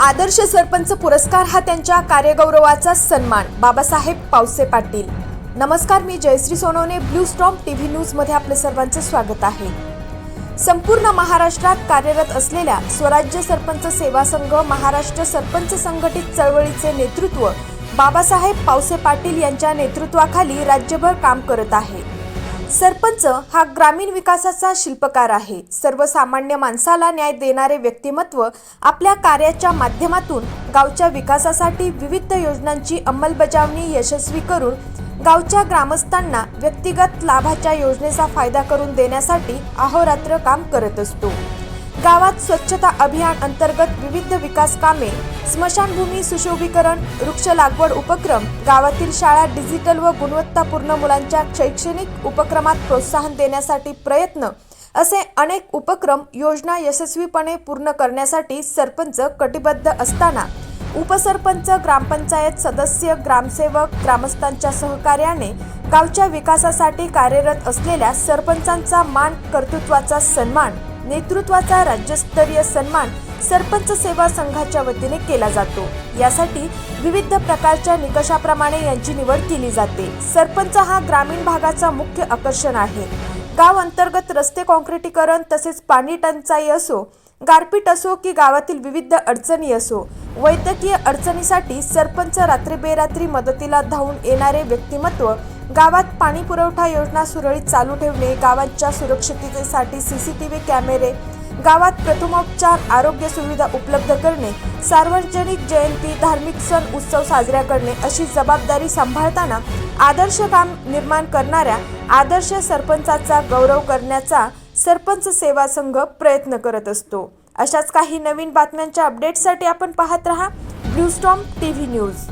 आदर्श सरपंच पुरस्कार हा त्यांच्या कार्यगौरवाचा सन्मान. बाबासाहेब पावसे पाटील. नमस्कार मी Jayashree Sonawane blue storm TV न्यूजमध्ये आपले सर्वांचं स्वागत आहे. संपूर्ण महाराष्ट्रात कार्यरत असलेल्या स्वराज्य सरपंच सेवा संघ महाराष्ट्र सरपंच संघटित चळवळीचे नेतृत्व बाबासाहेब पावसे पाटील यांच्या नेतृत्वाखाली राज्यभर काम करत आहे. सरपंच हा ग्रामीण विकासाचा शिल्पकार आहे. सर्वसामान्य माणसाला न्याय देणारे व्यक्तिमत्व आपल्या कार्याच्या माध्यमातून गावच्या विकासासाठी विविध योजनांची अंमलबजावणी यशस्वी करून गावच्या ग्रामस्थांना व्यक्तिगत लाभाच्या योजनेचा फायदा करून देण्यासाठी अहोरात्र काम करत असतो. गावात स्वच्छता अभियान अंतर्गत विविध विकास कामे स्मशानभूमी सुशोभीकरण वृक्ष लागवड उपक्रम गावातील शाळा डिजिटल व गुणवत्तापूर्ण मुलांच्या शैक्षणिक उपक्रमात प्रोत्साहन देण्यासाठी प्रयत्न असे अनेक उपक्रम योजना यशस्वीपणे पूर्ण करण्यासाठी सरपंच कटिबद्ध असताना उपसरपंच ग्रामपंचायत सदस्य ग्रामसेवक ग्रामस्थांच्या सहकार्याने गावच्या विकासासाठी कार्यरत असलेल्या सरपंचांचा मान कर्तृत्वाचा सन्मान नेतृत्वाचा राज्यस्तरीय सन्मान सरपंच सेवा संघाच्या वतीने केला जातो. यासाठी विविध प्रकारच्या निकषाप्रमाणे यांची निवड केली जाते. सरपंच हा ग्रामीण भागाचा मुख्य आकर्षण आहे. गाव अंतर्गत रस्ते काँक्रिटीकरण तसेच पाणी टंचाई असो गारपीट असो की गावातील विविध अडचणी असो वैद्यकीय अडचणीसाठी सरपंच रात्री बेरात्री मदतीला धावून येणारे व्यक्तिमत्व गावात पाणी पुरवठा योजना सुरळीत चालू ठेवणे गावांच्या सुरक्षिततेसाठी सीसीटीव्ही कॅमेरे गावात प्रथमोपचार आरोग्य सुविधा उपलब्ध करणे सार्वजनिक जयंती धार्मिक सण उत्सव साजरा करणे अशी जबाबदारी सांभाळताना आदर्श काम निर्माण करणाऱ्या आदर्श सरपंचाचा गौरव करण्याचा सरपंच सेवा संघ प्रयत्न करत असतो. अशाच काही नवीन बातम्यांच्या अपडेटसाठी आपण पाहत रहा. Blue storm T V news.